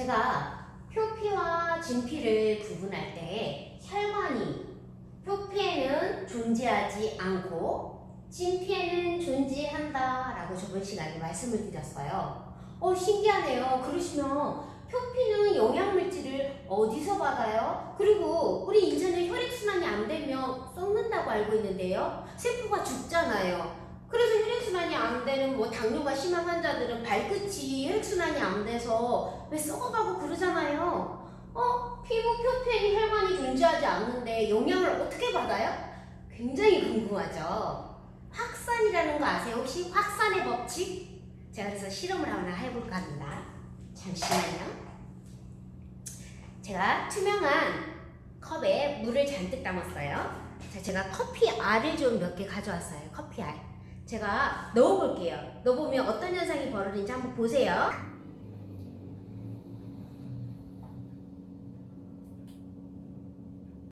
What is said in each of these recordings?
제가 표피와 진피를 구분할 때 혈관이 표피에는 존재하지 않고 진피에는 존재한다 라고 저번 시간에 말씀을 드렸어요. 어 신기하네요. 그러시면 표피는 영양물질을 어디서 받아요? 그리고 우리 인체는 혈액순환이 안 되면 썩는다고 알고 있는데요. 세포가 죽잖아요. 그래서 혈액순환이 안 되는 뭐 당뇨가 심한 환자들은 발끝이 혈액순환이 안 돼서 왜 썩어가고 그러잖아요. 어? 피부 표피에 혈관이 존재하지 않는데 영양을 어떻게 받아요? 굉장히 궁금하죠. 확산이라는 거 아세요? 혹시 확산의 법칙? 제가 그래서 실험을 하나 해볼까 합니다. 잠시만요. 제가 투명한 컵에 물을 잔뜩 담았어요. 자, 제가 커피 알을 좀 몇 개 가져왔어요. 커피 알. 제가 넣어볼게요. 넣어보면 어떤 현상이 벌어지는지 한번 보세요.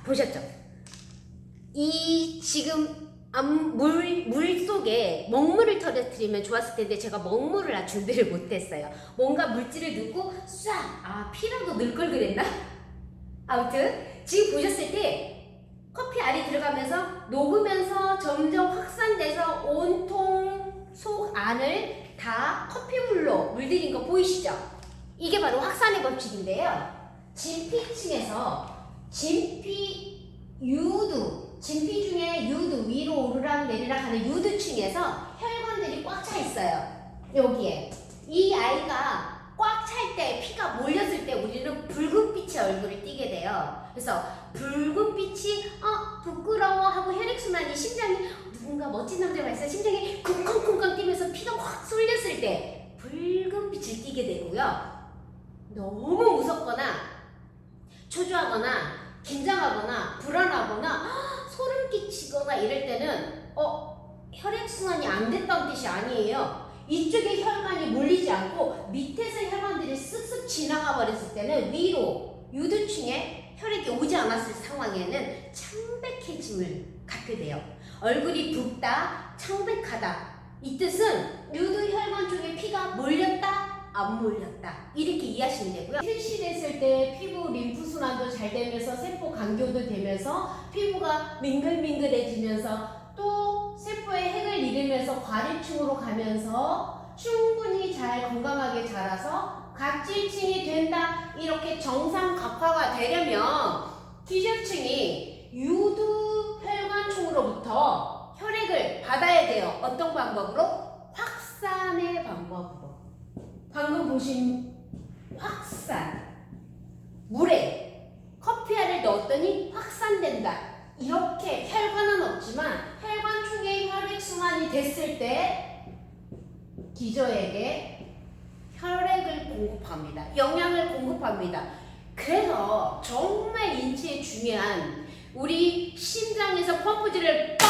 보셨죠? 이 지금 암- 물, 물 속에 먹물을 터뜨리면 좋았을 텐데 제가 먹물을 아 준비를 못했어요. 뭔가 물질을 넣고 싹! 아, 피라도 넣을 걸 그랬나? 아무튼 지금 보셨을 때 커피 알이 들어가면서 녹으면서 점점 확산돼서 안을 다 커피물로 물들인 거 보이시죠? 이게 바로 확산의 법칙인데요. 진피층에서 진피 유두, 진피 중에 유두 위로 오르락 내리락 하는 유두층에서 혈관들이 꽉 차 있어요. 여기에 이 아이가 꽉 찰 때 피가 몰렸을 때 우리는 붉은빛의 얼굴을 띠게 돼요. 그래서 붉은빛이 어 부끄러워 하고 혈액순환이 심장이 누군가 멋진 남자가 있어 심장이 쿵쾅쿵쾅 뛰면서 피가 확 쏠렸을 때 붉은 빛을 띠게 되고요. 너무 무섭거나 초조하거나 긴장하거나 불안하거나 헉, 소름 끼치거나 이럴 때는 어 혈액순환이 안 됐다는 뜻이 아니에요. 이쪽에 혈관이 몰리지 않고 밑에서 혈관들이 쓱쓱 지나가 버렸을 때는 위로 유두층에 혈액이 오지 않았을 상황에는 창백해짐을 갖게 돼요. 얼굴이 붓다, 창백하다. 이 뜻은 유두 혈관 쪽에 피가 몰렸다, 안 몰렸다. 이렇게 이해하시면 되고요. 실실했을 때 피부 림프 순환도 잘 되면서 세포 간교도 되면서 피부가 밍글밍글해지면서 또 세포의 핵을 잃으면서 과립층으로 가면서 충분히 잘 건강하게 자라서 각질층이 된다 이렇게 정상 각화가 되려면 기저층이 유두 혈관층으로부터 혈액을 받아야 돼요. 어떤 방법으로? 확산의 방법으로. 방금 보신 확산. 물에 커피알을 넣었더니 확산된다. 이렇게 혈관은 없지만 혈관 쪽에 혈액순환이 됐을 때 기저에게 혈액을 공급합니다. 영양을 공급합니다. 그래서 정말 인체에 중요한 우리 심장에서 펌프질을 뻥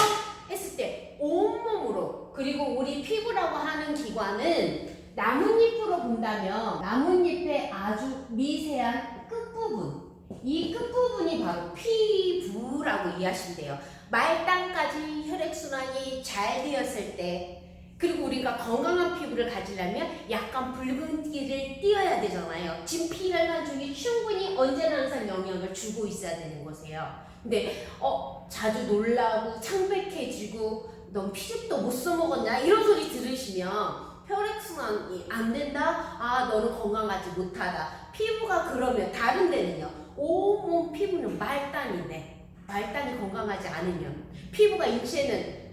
했을 때 온몸으로 그리고 우리 피부라고 하는 기관은 나뭇잎으로 본다면 나뭇잎의 아주 미세한 끝부분 이 끝부분이 바로 피부라고 이해하시면 돼요. 말단까지 혈액순환이 잘 되었을 때 그리고 우리가 건강한 피부를 가지려면 약간 붉은기를 띄어야 되잖아요. 진피혈관 중에 충분히 언제나 항상 영향을 주고 있어야 되는 거세요. 근데 어 자주 놀라고 창백해지고 넌 피죽도 못 써먹었냐 이런 소리 들으시면 혈액순환이 안 된다? 아 너는 건강하지 못하다. 피부가 그러면 다른 데는요. 온몸 피부는 말단인데 말단이 건강하지 않으면 피부가 인체는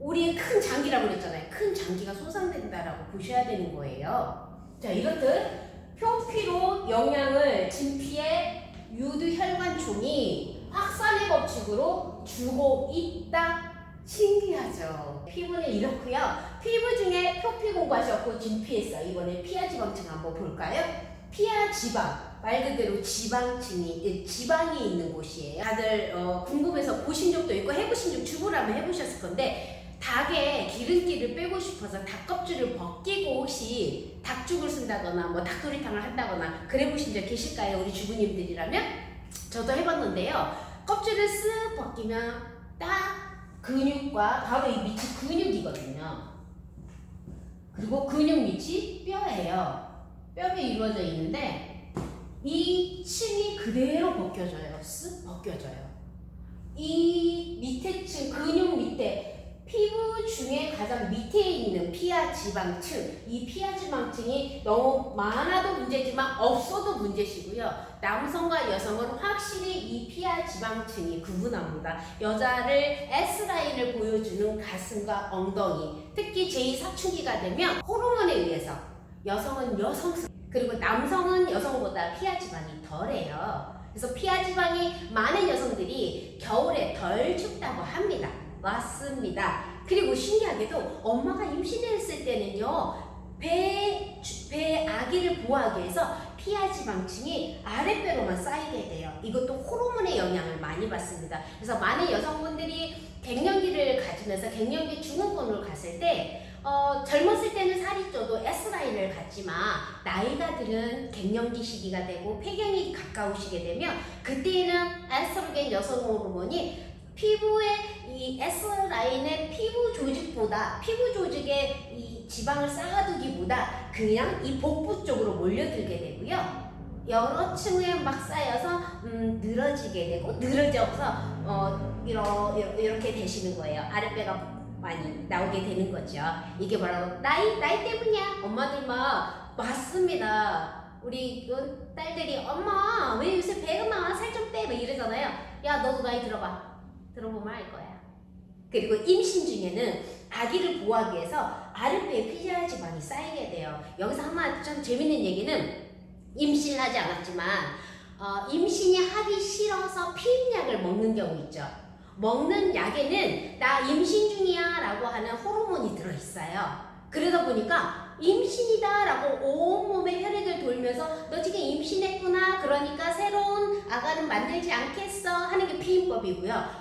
우리의 큰 장기라고 그랬잖아요. 큰 장기가 손상된다라고 보셔야 되는 거예요. 자, 이렇듯 표피로 영양을 진피의 유두 혈관총이 확산의 법칙으로 주고 있다. 신기하죠. 피부는 이렇고요. 피부 중에 표피 공부하셨고 진피했어요. 이번에 피하 지방층 한번 볼까요? 피하 지방. 말 그대로 지방층이 예, 지방이 있는 곳이에요. 다들 어, 궁금해서 보신 적도 있고 해보신 적 주부라면 해보셨을 건데 닭의 기름기를 빼고 싶어서 닭 껍질을 벗기고 혹시 닭죽을 쓴다거나 뭐 닭도리탕을 한다거나 그래 보신 적 계실까요? 우리 주부님들이라면 저도 해봤는데요. 껍질을 쓱 벗기면 딱 근육과 바로 이 밑이 근육이거든요. 그리고 근육 밑이 뼈예요. 뼈에 이루어져 있는데 그대로 벗겨져요. 쓱 벗겨져요. 이 밑에 층 근육 밑에 피부 중에 가장 밑에 있는 피하 지방층 이 피하 지방층이 너무 많아도 문제지만 없어도 문제시고요. 남성과 여성은 확실히 이 피하 지방층이 구분합니다. 여자를 S라인을 보여주는 가슴과 엉덩이 특히 제2사춘기가 되면 호르몬에 의해서 여성은 여성성 그리고 남성은 여성보다 피하 지방이 덜해요. 그래서 피하 지방이 많은 여성들이 겨울에 덜 춥다고 합니다. 맞습니다. 그리고 신기하게도 엄마가 임신했을 때는요, 배, 주- 배 아기를 보호하기 위해서 피하 지방층이 아랫배로만 쌓이게 돼요. 이것도 호르몬의 영향을 많이 받습니다. 그래서 많은 여성분들이 갱년기를 가지면서 갱년기 중후군으로 갔을 때 어, 젊었을 때는 살이 쪄도 S라인을 갖지만 나이가 들은 갱년기 시기가 되고 폐경이 가까우시게 되면 그때는 에스트로겐 여성 호르몬이 피부의 이 S라인의 피부 조직보다 피부 조직에 이 지방을 쌓아두기보다 그냥 이 복부 쪽으로 몰려들게 되고요. 여러 층에 막 쌓여서 음, 늘어지게 되고 늘어져서 어, 이러, 이렇게 되시는 거예요. 아랫배가 많이 나오게 되는 거죠. 이게 바로 나이 나이 때문이야. 엄마들 막 맞습니다. 우리 그 딸들이 엄마 왜 요새 배가 나와 살좀 빼 막 이러잖아요. 야 너도 나이 들어봐. 들어보면 알 거야. 그리고 임신 중에는 아기를 보호하기 위해서 아랫배에 피지아 지방이 쌓이게 돼요. 여기서 하나 참 재밌는 얘기는 임신을 하지 않았지만 어, 임신이 하기 싫어서 피임약을 먹는 경우 있죠. 먹는 약에는 나 임신 중이야 라고 하는 호르몬이 들어있어요. 그러다 보니까 임신이다 라고 온몸에 혈액을 돌면서 너 지금 임신했구나 그러니까 새로운 아가는 만들지 않겠어 하는 게 피임법이고요.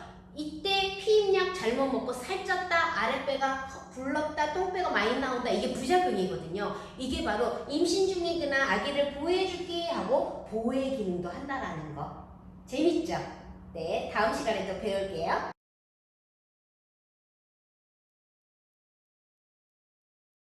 잘못 먹고 살쪘다 아랫배가 불렀다 똥배가 많이 나온다 이게 부작용이거든요. 이게 바로 임신 중이거나 아기를 보호해줄게 하고 보호의 기능도 한다라는 거 재밌죠? 네 다음 시간에 또 배울게요.